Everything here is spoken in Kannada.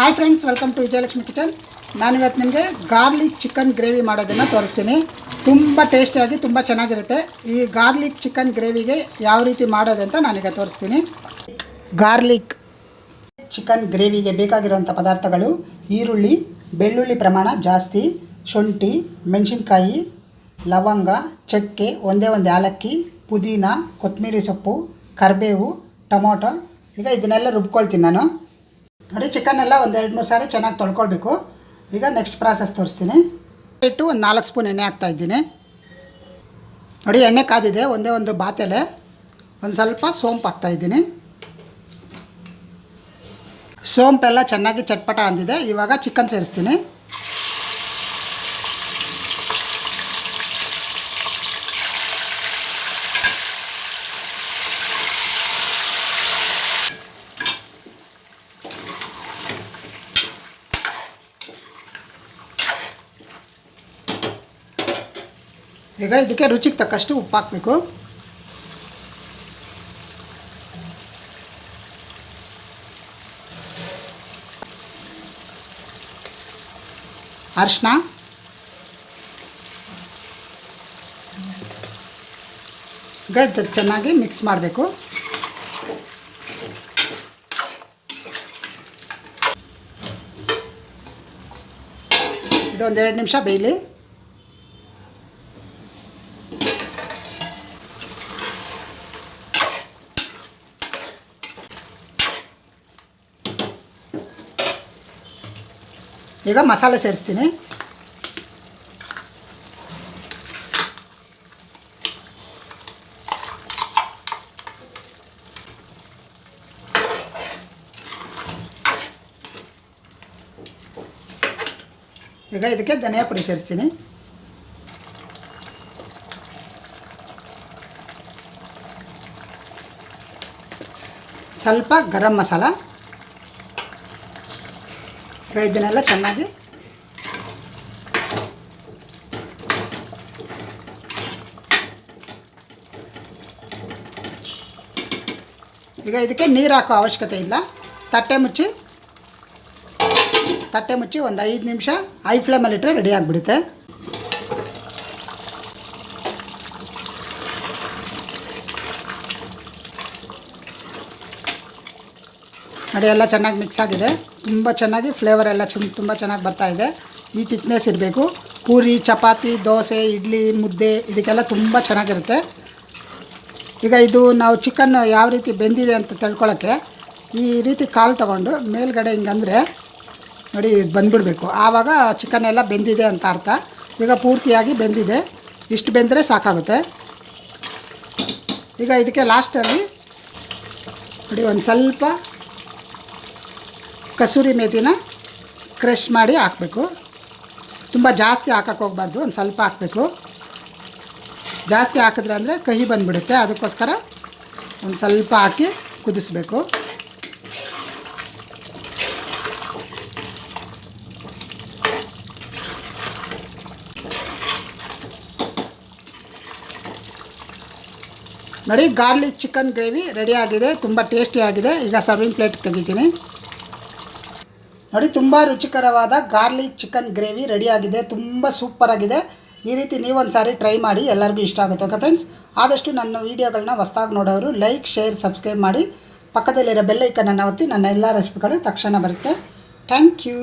Hi friends welcome to Vijayalakshmi kitchen ನಾನಿವತ್ತು ನಿಮಗೆ ಗಾರ್ಲಿಕ್ ಚಿಕನ್ ಗ್ರೇವಿ ಮಾಡೋದನ್ನು ತೋರಿಸ್ತೀನಿ. ತುಂಬ ಟೇಸ್ಟಿಯಾಗಿ ತುಂಬ ಚೆನ್ನಾಗಿರುತ್ತೆ. ಈ ಗಾರ್ಲಿಕ್ ಚಿಕನ್ ಗ್ರೇವಿಗೆ ಯಾವ ರೀತಿ ಮಾಡೋದಂತ ನಾನೀಗ ತೋರಿಸ್ತೀನಿ. ಗಾರ್ಲಿಕ್ ಚಿಕನ್ ಗ್ರೇವಿಗೆ ಬೇಕಾಗಿರುವಂಥ ಪದಾರ್ಥಗಳು ಈರುಳ್ಳಿ, ಬೆಳ್ಳುಳ್ಳಿ ಪ್ರಮಾಣ ಜಾಸ್ತಿ, ಶುಂಠಿ, ಮೆಣಸಿನ್ಕಾಯಿ, ಲವಂಗ, ಚಕ್ಕೆ, ಒಂದೇ ಒಂದು ಏಲಕ್ಕಿ ಪುದೀನ ಕೊತ್ತಂಬರಿ ಸೊಪ್ಪು, ಕರಿಬೇವು, ಟೊಮೊಟೊ. ಈಗ ಇದನ್ನೆಲ್ಲ ರುಬ್ಕೊಳ್ತೀನಿ ನಾನು. ನೋಡಿ ಚಿಕನ್ ಎಲ್ಲ ಒಂದು ಎರಡು ಮೂರು ಸಾರಿ ಚೆನ್ನಾಗಿ ತೊಳ್ಕೊಳ್ಬೇಕು. ಈಗ ನೆಕ್ಸ್ಟ್ ಪ್ರಾಸೆಸ್ ತೋರಿಸ್ತೀನಿ. ಇಟ್ಟು ಒಂದು ನಾಲ್ಕು ಸ್ಪೂನ್ ಎಣ್ಣೆ ಹಾಕ್ತಾ ಇದ್ದೀನಿ. ನೋಡಿ, ಎಣ್ಣೆ ಕಾದಿದೆ, ಒಂದೇ ಒಂದು ಬಾತೆಲೆ. ಒಂದು ಸ್ವಲ್ಪ ಸೋಂಪು ಹಾಕ್ತಾ ಇದ್ದೀನಿ. ಸೋಂಪೆಲ್ಲ ಚೆನ್ನಾಗಿ ಚಟ್ಪಟ ಅಂದಿದೆ. ಇವಾಗ ಚಿಕನ್ ಸೇರಿಸ್ತೀನಿ. ಈಗ ಇದಕ್ಕೆ ರುಚಿಗೆ ತಕ್ಕಷ್ಟು ಉಪ್ಪು ಹಾಕಬೇಕು ಅರಿಶಿನ ಈಗ ಇದು ಚೆನ್ನಾಗಿ ಮಿಕ್ಸ್ ಮಾಡಬೇಕು. ಇದೊಂದು ಎರಡು ನಿಮಿಷ ಬೇಯಲಿ. ಈಗ ಮಸಾಲೆ ಸೇರಿಸ್ತೀನಿ. ಈಗ ಇದಕ್ಕೆ ಧನಿಯಾ ಪುಡಿ ಸೇರಿಸ್ತೀನಿ. ಸ್ವಲ್ಪ ಗರಂ ಮಸಾಲ. ಈಗ ಇದನ್ನೆಲ್ಲ ಚೆನ್ನಾಗಿ ಈಗ ಇದಕ್ಕೆ ನೀರು ಹಾಕೋ ಅವಶ್ಯಕತೆ ಇಲ್ಲ. ತಟ್ಟೆ ಮುಚ್ಚಿ ತಟ್ಟೆ ಮುಚ್ಚಿ ಒಂದು ಐದು ನಿಮಿಷ ಐ ಫ್ಲೇಮಲ್ಲಿ ಇಟ್ಟರೆ ರೆಡಿ ಆಗಿಬಿಡುತ್ತೆ. ನೋಡಿ ಎಲ್ಲ ಚೆನ್ನಾಗಿ ಮಿಕ್ಸ್ ಆಗಿದೆ. ತುಂಬ ಚೆನ್ನಾಗಿ ಫ್ಲೇವರ್ ಎಲ್ಲ ಚೆನ್ನ ತುಂಬ ಚೆನ್ನಾಗಿ ಬರ್ತಾ ಇದೆ. ಈ ತಿಕ್ನೆಸ್ ಇರಬೇಕು. ಪೂರಿ, ಚಪಾತಿ, ದೋಸೆ, ಇಡ್ಲಿ, ಮುದ್ದೆ, ಇದಕ್ಕೆಲ್ಲ ತುಂಬ ಚೆನ್ನಾಗಿರುತ್ತೆ. ಈಗ ಇದು ನಾವು ಚಿಕನ್ ಯಾವ ರೀತಿ ಬೆಂದಿದೆ ಅಂತ ತಿಳ್ಕೊಳ್ಳೋಕ್ಕೆ ಈ ರೀತಿ ಕಾಳು ತಗೊಂಡು ಮೇಲ್ಗಡೆ ಹಿಂಗಂದರೆ ನೋಡಿ ಬಂದ್ಬಿಡಬೇಕು. ಆವಾಗ ಚಿಕನ್ ಎಲ್ಲ ಬೆಂದಿದೆ ಅಂತ ಅರ್ಥ. ಈಗ ಪೂರ್ತಿಯಾಗಿ ಬೆಂದಿದೆ. ಇಷ್ಟು ಬೆಂದರೆ ಸಾಕಾಗುತ್ತೆ. ಈಗ ಇದಕ್ಕೆ ಲಾಸ್ಟಲ್ಲಿ ನೋಡಿ ಒಂದು ಸ್ವಲ್ಪ ಕಸೂರಿ ಮೇಥಿನ ಕ್ರಷ್ ಮಾಡಿ ಹಾಕಬೇಕು. ತುಂಬ ಜಾಸ್ತಿ ಹಾಕಕ್ಕೆ ಹೋಗ್ಬಾರ್ದು, ಒಂದು ಸ್ವಲ್ಪ ಹಾಕಬೇಕು. ಜಾಸ್ತಿ ಹಾಕಿದ್ರೆ ಅಂದರೆ ಕಹಿ ಬಂದುಬಿಡುತ್ತೆ, ಅದಕ್ಕೋಸ್ಕರ ಒಂದು ಸ್ವಲ್ಪ ಹಾಕಿ ಕುದಿಸ್ಬೇಕು. ನೋಡಿ, ಗಾರ್ಲಿಕ್ ಚಿಕನ್ ಗ್ರೇವಿ ರೆಡಿಯಾಗಿದೆ ತುಂಬ ಟೇಸ್ಟಿಯಾಗಿದೆ ಈಗ ಸರ್ವಿಂಗ್ ಪ್ಲೇಟ್ ತೆಗಿತೀನಿ. ನೋಡಿ, ತುಂಬ ರುಚಿಕರವಾದ ಗಾರ್ಲಿಕ್ ಚಿಕನ್ ಗ್ರೇವಿ ರೆಡಿಯಾಗಿದೆ. ತುಂಬ ಸೂಪರಾಗಿದೆ ಈ ರೀತಿ ನೀವೊಂದು ಸಾರಿ ಟ್ರೈ ಮಾಡಿ, ಎಲ್ಲರಿಗೂ ಇಷ್ಟ ಆಗುತ್ತೆ, ಓಕೆ ಫ್ರೆಂಡ್ಸ್? ಆದಷ್ಟು ನನ್ನ ವೀಡಿಯೋಗಳನ್ನ ಹೊಸ್ದಾಗಿ ನೋಡೋರು, ಲೈಕ್, ಶೇರ್, ಸಬ್ಸ್ಕ್ರೈಬ್ ಮಾಡಿ. ಪಕ್ಕದಲ್ಲಿರೋ ಬೆಲ್ಲೈಕನ್ನು ಒತ್ತಿ, ನನ್ನ ಎಲ್ಲ ರೆಸಿಪಿಗಳು ತಕ್ಷಣ ಬರುತ್ತೆ. Thank you.